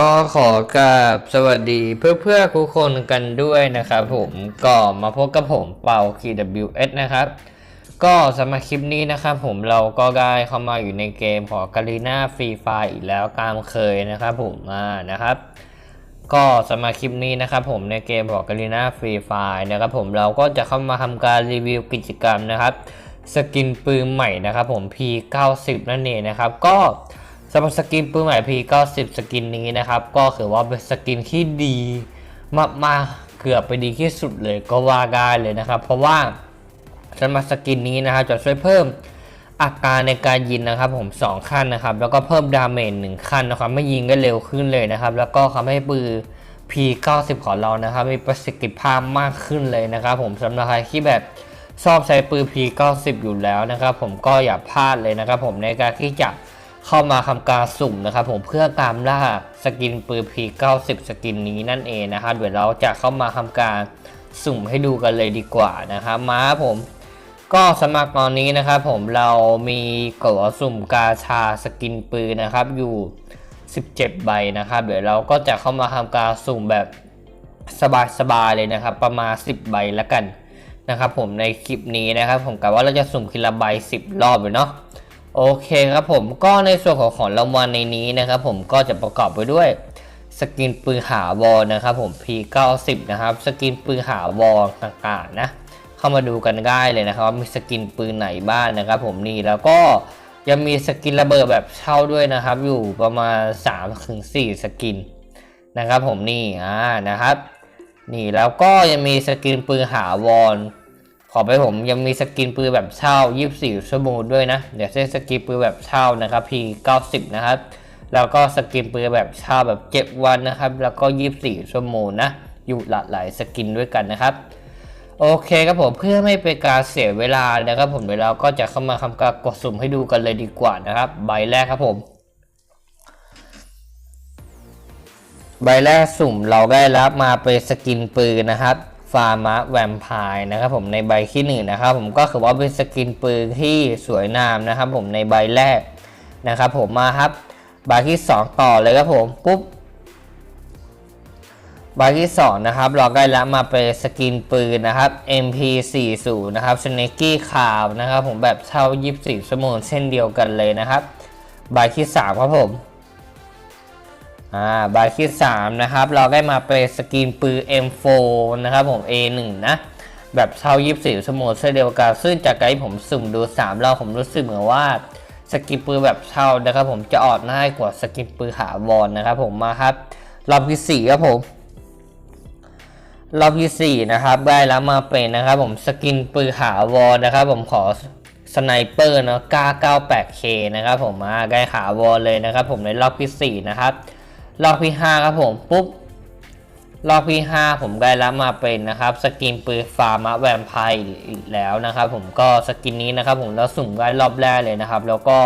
ก็ขอกราบสวัสดีเพื่อเพื่อๆทุกคนกันด้วยนะครับผมก็มาพบกับผมเป่า KWS นะครับ ก็สำหรับคลิปนี้นะครับผมเราก็ได้เข้ามาอยู่ในเกมของกาลีนาฟรีไฟอีกแล้วตามเคยนะครับผมอ่านะครับ ก็สำหรับคลิปนี้นะครับผมในเกมของกาลีนาฟรีไฟนะครับผมเราก็จะเข้ามาทำการรีวิวกิจกรรมนะครับ สกินปืนใหม่นะครับผม P90 นั่นเองนะครับก็ สำหรับสกินปืนใหม่ P90 สกินนี้นะครับ ก็ถือว่าเป็นสกินที่ดีมากๆเกือบไปดีที่สุดเลยก็ว่าได้เลยนะครับ เพราะว่าสำหรับสกินนี้นะครับจะช่วยเพิ่มอัตรในการยิงนะครับ ผม 2 ขั้นนะครับ แล้วก็เพิ่มดาเมจ1ขั้นนะครับ ไม่ยิงก็เร็วขึ้นเลยนะครับ แล้วก็ทำให้ปืน P90 ของเรานะครับ มีประสิทธิภาพมากขึ้นเลยนะครับ ผมสำหรับใครที่แบบชอบใช้ปืน P90 อยู่แล้วนะครับ ผมก็อย่าพลาดเลยนะครับ ผมในการที่จะ เข้ามาทำการสุ่มนะครับผมเพื่อตามล่าสกินปืน P90 สกินนี้นั่นเองนะครับเดี๋ยวเราจะเข้ามาทำการสุ่มให้ดูกันเลยดีกว่านะครับมาผมก็สมัครตอนนี้นะครับผมเรามีกดสุ่มกาชาสกินปืนนะครับอยู่ 17 ใบนะครับ เดี๋ยวเราก็จะเข้ามาทำการสุ่มแบบสบายๆเลยนะครับ ประมาณ 10 ใบแล้วกันนะครับผมในคลิปนี้นะครับ ผมกะว่าเราจะสุ่มทีละใบ 10 รอบเลยเนาะ โอเคครับผมก็ในส่วนของของรางวัลในนี้นะครับผมก็จะประกอบไปด้วยสกินปืนหาวอลนะครับผม P90 นะครับ สกินปืนหาวอลต่างๆนะเข้ามาดูกันได้เลยนะครับว่ามีสกินปืนไหนบ้างนะครับผมนี่แล้วก็ยังมีสกินระเบิดแบบเช่าด้วยนะครับ อยู่ประมาณ3ถึง4สกินนะครับผมนี่อ่านะครับ นี่แล้วก็ยังมีสกินปืนหาวอน ขอไปผมยังมีสกินปืนแบบเช่า 24 ชั่วโมงด้วยนะเดี๋ยวเส้นสกินปืนแบบเช่านะครับ P90 นะครับ แล้วก็สกินปืนแบบเช่าแบบเก็บวันนะครับ แล้วก็ 24 ชั่วโมงนะ อยู่หลากหลายสกินด้วยกันนะครับ โอเคครับผมเพื่อไม่เป็นการเสียเวลานะครับผมเดี๋ยวเราก็จะเข้ามาทำการกดสุ่มให้ดูกันเลยดีกว่านะครับ ใบแรกครับผมใบแรกสุ่มเราได้รับมาเป็นสกินปืนนะครับ ฟาร์มะแวมไพร์นะครับผมในใบที่หนึ่งนะครับผมก็คือว่าเป็นสกินปืนที่สวยงามนะครับผมในใบแรกนะครับผมมาครับใบที่สองต่อเลยครับผมปุ๊บใบที่ 2 นะครับ เราได้รับมาเป็นสกินปืนนะครับ MP40 นะครับชนกกี้ขาวนะครับผมแบบเช่า24ชั่วโมงเช่นเดียวกันเลยนะครับ ใบที่ 3 ครับผม อ่าใบที่3นะครับ เราได้มาเป็นสกินปืน M4 นะครับผม A1 นะ แบบเช่า24ชั่วโมงเช่นเดียวกันซึ่งจากการที่ผมสุ่มดู 3 เราผมรู้สึกเหมือนว่าสกินปืนแบบเช่านะครับผมจะออดง่ายกว่าสกินปืนหาวอนนะครับผมมาครับรอบที่4ครับผมรอบที่4นะครับได้แล้วมาเป็นนะครับผมสกินปืนหาวอนะครับผมขอสไนเปอร์เนาะ 998K นะครับผมมาได้หาวอเลยนะครับผมในรอบที่4นะครับ รอบที่ 5 ครับผมปุ๊บรอบที่ 5 ผมได้รับมาเป็นนะครับสกินปืนฟาร์มะแวมไพร์อีกแล้วนะครับผมก็สกินนี้นะครับผมแล้วสุ่มได้รอบแรกเลยนะครับ แล้วก็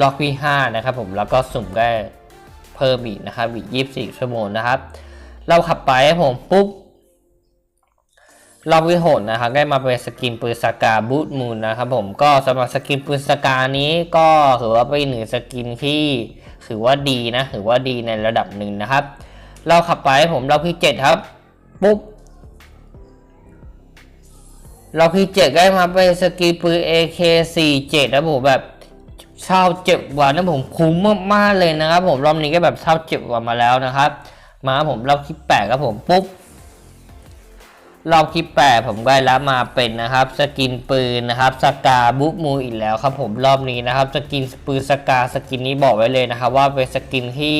รอบที่ 5 นะครับผมแล้วก็สุ่มได้เพิ่มอีกนะครับอีก 24 ชั่วโมงนะครับ เราขับไปครับผมปุ๊บ รอบที่หกนะครับได้มาเป็นสกินปืนสกาบูทมูนนะครับผมก็สำหรับสกินปืนสกานี้ก็ถือว่าเป็นหนึ่งสกินที่ถือว่าดีนะถือว่าดีในระดับหนึ่งนะครับ เราขับไปผมรอบที่เจ็ดครับปุ๊บเรอบที่เจ็ดได้มาเป็นสกินปืน AK47 นะผมแบบเช่าเจ็บกว่านะผมคุ้มมากๆเลยนะครับผมรอบนี้ก็แบบเช่าเจ็บกว่ามาแล้วนะครับ มาผมรอบที่แปดครับผมปุ๊บ รอบที่แปดผมได้รับมาเป็นนะครับ สกินปืนนะครับสกาบุ๊มูอีกแล้วครับผมรอบนี้นะครับ สกินปืนสกาสกินนี้บอกไว้เลยนะครับ ว่าเป็นสกินที่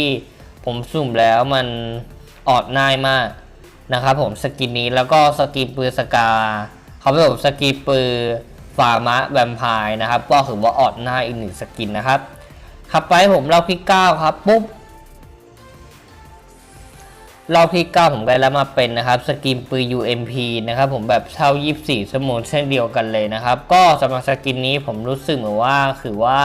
ผมสุ่มแล้วมันออดง่ายมากนะครับผมสกินนี้แล้วก็สกินปืนสกาเขาเป็นผมสกินปืนฟาร์มะแวมไพร์นะครับ ก็ถือว่าออดง่ายอีกหนึ่งสกินนะครับขับไปผมรอบที่เก้าครับปุ๊บ รอบที่ 9 ผมได้รับมาเป็นนะครับสกินปืน UMP นะครับผมแบบเช่า 24 ชั่วโมงเช่นเดียวกันเลยนะครับ ก็สำหรับสกินนี้ผมรู้สึกเหมือนว่าคือว่า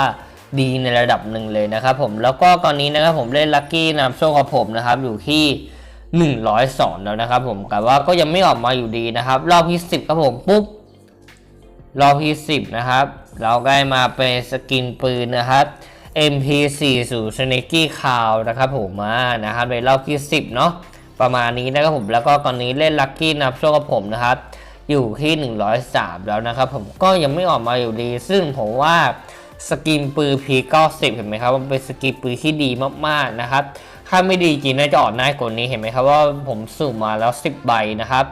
ดีในระดับหนึ่งเลยนะครับผมแล้วก็ตอนนี้นะครับผมเล่นลัคกี้นำโชคของผมนะครับอยู่ที่ 102 แล้วนะครับผมแต่ว่าก็ยังไม่ออกมาอยู่ดีนะครับ รอบที่ 10ครับผมปุ๊บรอบที่ 10 นะครับ เราได้มาเป็นสกินปืนนะครับ MP40 Snaky Cloud นะครับผมมานะครับในรอบที่ 10 เนาะ ประมาณนี้นะครับผมแล้วก็ตอนนี้เล่นลัคกี้นับโชคกับผมนะครับ อยู่ที่ 103 แล้วนะครับผมก็ยังไม่ออกมาอยู่ดี ซึ่งผมว่าสกินปืน P90 เห็นไหมครับมันเป็นสกินปืนที่ดีมากๆนะครับ ถ้าไม่ดีจริงน่าจะออกง่ากว่านี้เห็นไหมครับว่าผมสุ่มมาแล้ว 10 ใบนะครับ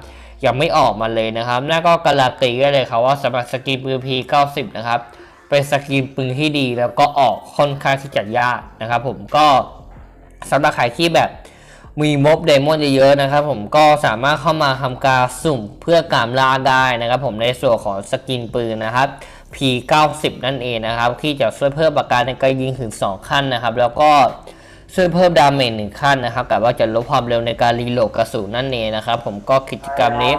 ยังไม่ออกมาเลยนะครับน่าก็การันตีได้เลยครับว่าสำหรับสกินปืน P90 นะครับเป็นสกินปืนที่ดีแล้วก็ออกค่อนข้างที่จะยากนะครับผมก็สำหรับใครที่แบบ มีมบเดมอนเยอะๆนะครับผมก็สามารถเข้ามาทำการสุ่มเพื่อการล่าได้นะครับผมในส่วนของสกินปืนนะครับ P90 นั่นเองนะครับ ที่จะช่วยเพิ่มประการในการยิงถึง 2 ขั้นนะครับ แล้วก็ช่วยเพิ่มดาเมจหนึ่งขั้นนะครับแต่ว่าจะลดความเร็วในการรีโหลดกระสุนนั่นเองนะครับ ผมก็กิจกรรมนี้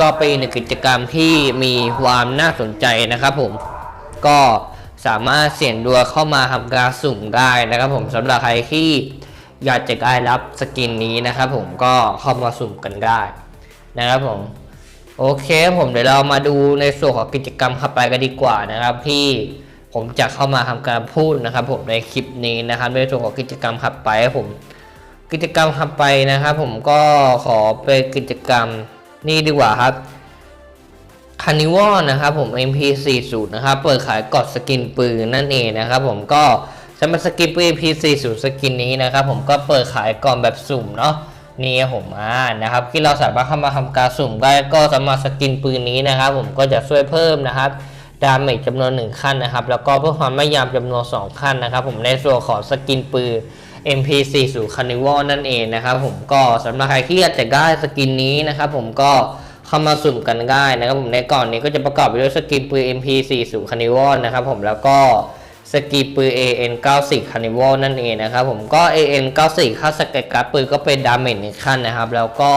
ก็เป็นหนึ่งกิจกรรมที่มีความน่าสนใจนะครับ ผมก็สามารถเสี่ยงดวงเข้ามาทำการสุ่มได้นะครับ ผมสำหรับใครที่ อยากจะได้รับสกินนี้นะครับผมก็เข้ามาสุ่มกันได้นะครับผมโอเคผมเดี๋ยวเรามาดูในส่วนของกิจกรรมขับไปกันดีกว่านะครับที่ผมจะเข้ามาทำการพูดนะครับ ผมในคลิปนี้นะครับในส่วนของกิจกรรมขับไปผม กิจกรรมขับไปนะครับ ผมก็ขอเป็นกิจกรรมนี่ดีกว่าครับคานิวอนะครับผม MP40 นะครับเปิดขายกอดสกินปืนนั่นเองนะครับ ผมก็ สำหรับสกินปืน MP40 สกินนี้นะครับผมก็เปิดขายก่อนแบบสุ่มเนาะนี่ผมอ่านะครับที่เราสามารถเข้ามาทำการสุ่มได้ก็สำหรับสกินปืนนี้นะครับผมก็จะช่วยเพิ่มนะครับดาเมจจำนวน 1 ขั้นนะครับ แล้วก็เพื่อความไม่ยามจำนวน 2 ขั้นนะครับ ผมในส่วนของสกินปืน MP40 Carnival นั่นเองนะครับผมก็สำหรับใครที่อยากจะได้สกินนี้นะครับผมก็เข้ามาสุ่มกันได้นะครับผมในก่อนนี้ก็จะประกอบไปด้วยสกินปืน MP40 Carnival นะครับผมแล้วก็ สกินปืน AN90 Carnival นั่นเองนะครับผมก็ AN90 ค่าสเกตการ์ดปืนก็เป็นดาเมจหนึ่งขั้นนะครับ แล้วก็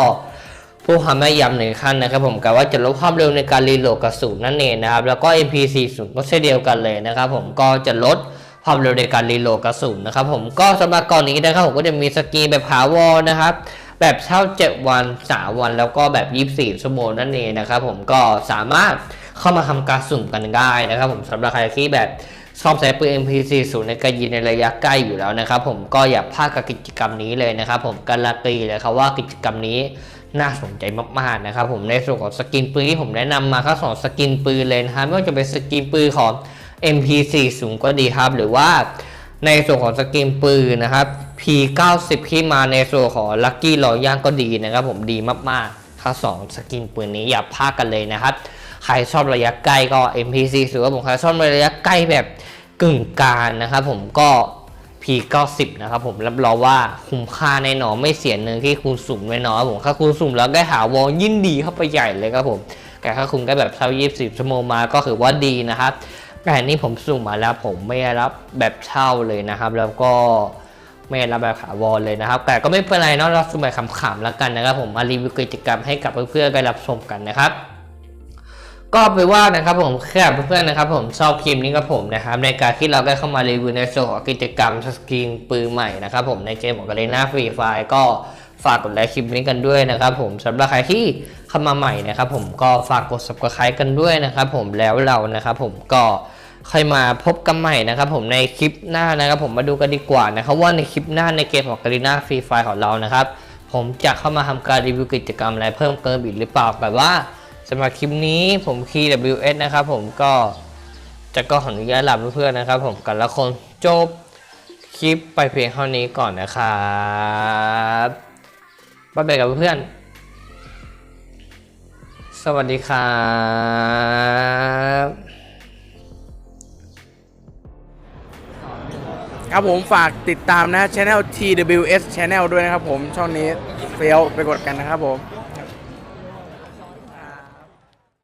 ผู้ความแม่นยำหนึ่งขั้นนะครับผมกะว่าจะลดความเร็วในการรีโหลดกระสุนนั่นเองนะครับ แล้วก็ MP40 ก็เช่นเดียวกันเลยนะครับผมก็จะลดความเร็วในการรีโหลดกระสุนนะครับผมก็สำหรับก่อนนี้นะครับผมก็จะมีสกินแบบพาวอนะครับแบบเช่า 7 วัน 3 วัน แล้วก็แบบ 24 ชั่วโมงนั่นเองนะครับผมก็สามารถเข้ามาทำการสุ่มกันได้นะครับผมสำหรับใครที่แบบ ชอบใช้ปืน MP40 ในการยิงในระยะใกล้อยู่แล้วนะครับผมก็อย่าพลาดกับกิจกรรมนี้เลยนะครับผมการันตีเลยครับว่ากิจกรรมนี้น่าสนใจมากๆนะครับผมในส่วนของสกินปืนที่ผมแนะนำมาก็สองสกินปืนเลยนะครับไม่ว่าจะเป็นสกินปืนของ MP40 ก็ดีครับ หรือว่าในส่วนของสกินปืนนะครับ P90 ที่มาในส่วนของ Lucky รอย่างก็ดีนะครับผมดีมากๆทั้งสองสกินปืนนี้อย่าพลาดกันเลยนะครับ ใครชอบระยะใกล้ก็ MP4 หรือว่าผมใครชอบระยะใกล้แบบกึ่งกลางนะครับผมก็ P90 นะครับผมรับรองว่าคุ้มค่าแน่นอนไม่เสียเงินที่คุณสุ่มแน่นอนผมถ้าคุณสุ่มแล้วได้หาวอลยิ่งดีเข้าไปใหญ่เลยครับผมแต่ถ้าคุณได้แบบเช่า20ชั่วโมงมาก็ถือว่าดีนะครับแต่นี่ผมสุ่มมาแล้วผมไม่ได้รับแบบเช่าเลยนะครับ แล้วก็ไม่ได้รับแบบถาวรเลยนะครับ แต่ก็ไม่เป็นไรเนาะเราสุ่มแบบขำๆแล้วกันนะครับ ผมมารีวิวกิจกรรมให้กับเพื่อนๆได้รับชมกันนะครับ ก็ไปว่านะครับผมแค่เพื่อนๆนะครับผมชอบคลิปนี้กับผมนะครับในการที่เราได้เข้ามารีวิวในส่วนของกิจกรรมสกรีนปืนใหม่นะครับผมในเกมของกาเลน่าฟรีไฟก็ฝากกดไลค์คลิปนี้กันด้วยนะครับผมสำหรับใครที่เข้ามาใหม่นะครับผมก็ฝากกด subscribe กันด้วยนะครับผมแล้วเรานะครับผมก็ค่อยมาพบกันใหม่นะครับผมในคลิปหน้านะครับผมมาดูกันดีกว่านะครับว่าในคลิปหน้าในเกมของกาเลน่าฟรีไฟของเรานะครับผมจะเข้ามาทำการรีวิวกิจกรรมอะไรเพิ่มเติมอีกหรือเปล่าแต่ว่า สำหรับคลิปนี้ผม KWS นะครับผมก็จะก็ขออนุญาตลาเพื่อนๆนะครับ ผมกันละคนจบคลิปไปเพียงเท่านี้ก่อนนะครับบ๊ายบายกับเพื่อน สวัสดีครับครับผมฝากติดตามนะ Channel TWS Channel ด้วยนะครับผมช่องนี้เฟี้ยวไปกดกันนะครับผม